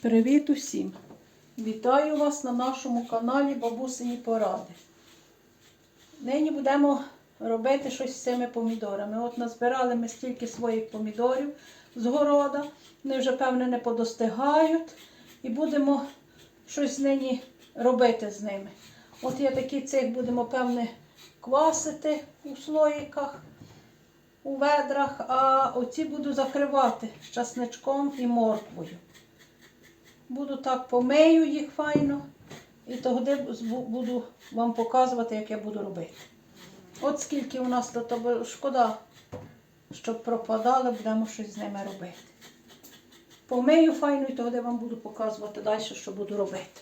Привіт усім! Вітаю вас на нашому каналі Бабусині Поради. Нині будемо робити щось з цими помідорами. От назбирали ми стільки своїх помідорів з города. Вони вже, певне, не подостигають. І будемо щось нині робити з ними. От я такі цих будемо, певне, квасити у слоїках, у ведрах, а оці буду закривати з часничком і морквою. Буду так помию їх файно. І тоді буду вам показувати, як я буду робити. От скільки у нас тут шкода, щоб пропадали, будемо щось з ними робити. Помию файно і тоді вам буду показувати далі, що буду робити.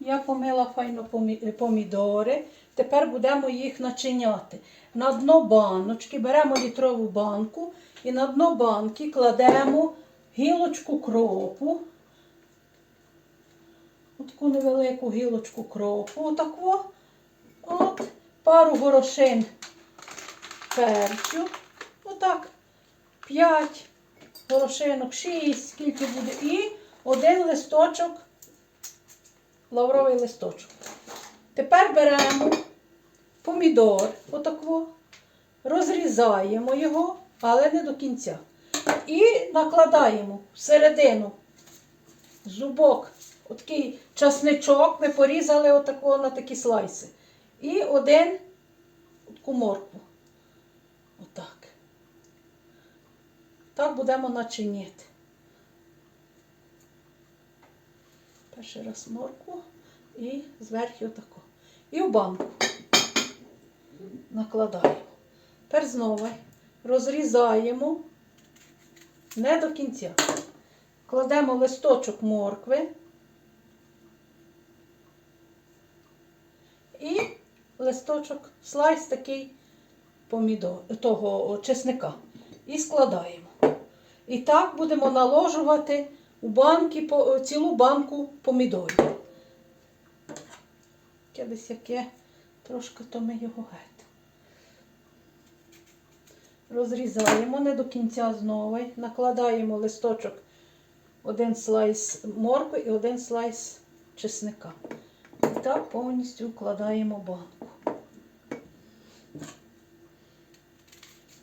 Я помила файно помідори. Тепер будемо їх начиняти. На дно баночки беремо літрову банку і на дно банки кладемо гілочку кропу. Отаку невелику гілочку кропу. Отаку. От, пару горошин перцю. Отак. П'ять горошинок, шість, скільки буде. І один листочок лавровий листочок. Тепер беремо помідор, отакво, розрізаємо його, але не до кінця. І накладаємо всередину зубок, отакий часничок, ми порізали отако на такі слайси. І один таку моркву. Отак. Так будемо начиняти. Перший раз моркву і зверху отако. І в банку накладаємо. Тепер знову розрізаємо не до кінця. Кладемо листочок моркви і листочок, слайс такий помідор, того чесника. І складаємо. І так будемо наложувати у банки, цілу банку помідорів. Яке десь яке, трошки то ми його геть. Розрізаємо не до кінця знову, накладаємо листочок, один слайс моркви і один слайс чесника. І так повністю вкладаємо банку.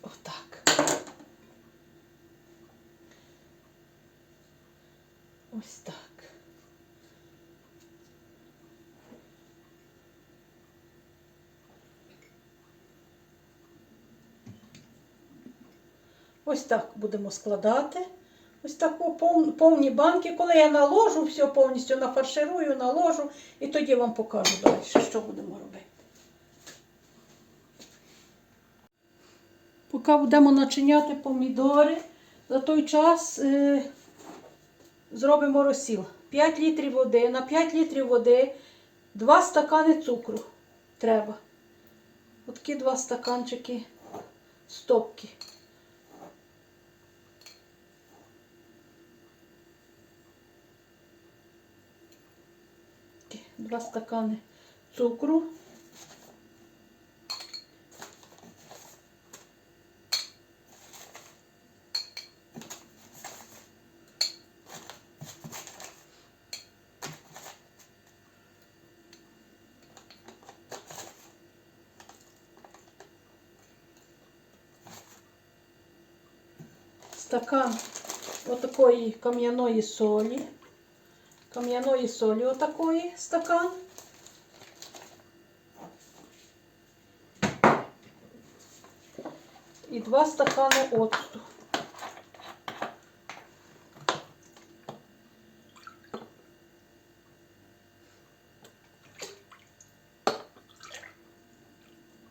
Отак. Ось так. Ось так будемо складати. Ось таку повні банки. Коли я наложу, все повністю нафарширую, наложу і тоді вам покажу далі, що будемо робити. Поки будемо начиняти помідори, за той час е, зробимо розсіл. 5 літрів води. На 5 літрів води 2 стакани цукру треба. Отакі два стаканчики стопки. Два стакани цукру. стакан отакої кам'яної солі. Кам'яної солі отакої стакан. І два стакани оцту.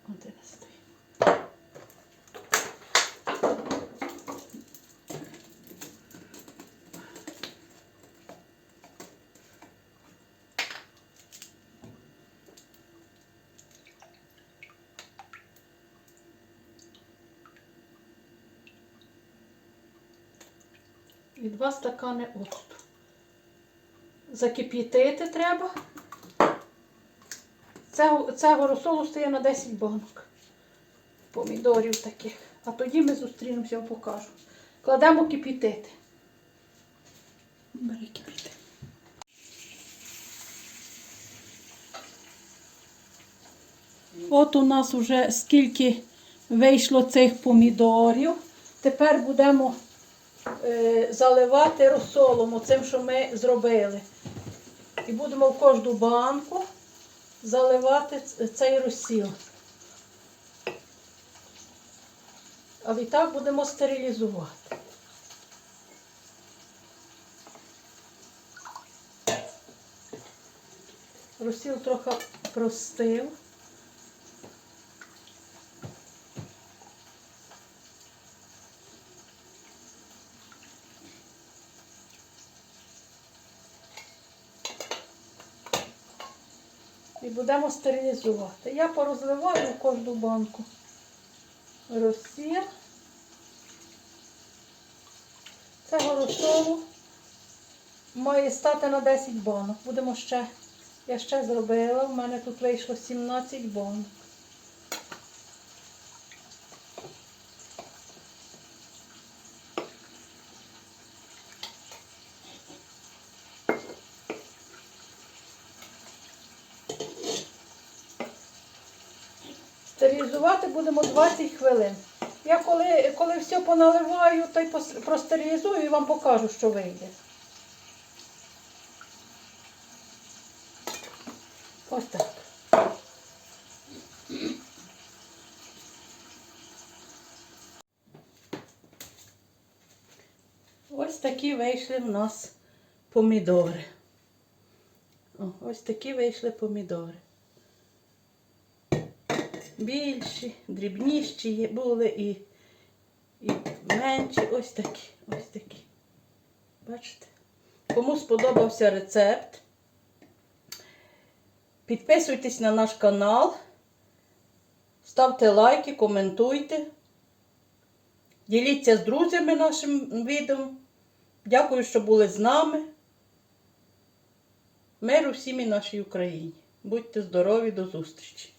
Один І 2 стакани оцту. Закип'ятити треба. Цього, цього розсолу стає на 10 банок. Помідорів таких. А тоді ми зустрінемося, я покажу. Кладемо кипітити. Бери кипіти. От у нас вже скільки вийшло цих помідорів. Тепер будемо заливати розсолом, оцим, що ми зробили. І будемо в кожну банку заливати цей розсіл. А відтак будемо стерилізувати. Розсіл трохи простив. І будемо стерилізувати. Я порозливаю в кожну банку розсір. Це розсолу має стати на 10 банок. Будемо ще, я ще зробила, в мене тут вийшло 17 банок. Стерилізувати будемо 20 хвилин. Я коли, коли все поналиваю, то й простерилізую і вам покажу, що вийде. Ось так. Ось такі вийшли в нас помідори. О, ось такі вийшли помідори більші, дрібніші були і, і менші. Ось такі. Ось такі. Бачите? Кому сподобався рецепт, підписуйтесь на наш канал, ставте лайки, коментуйте. Діліться з друзями нашим відео. Дякую, що були з нами. Миру всім і нашій Україні. Будьте здорові, до зустрічі!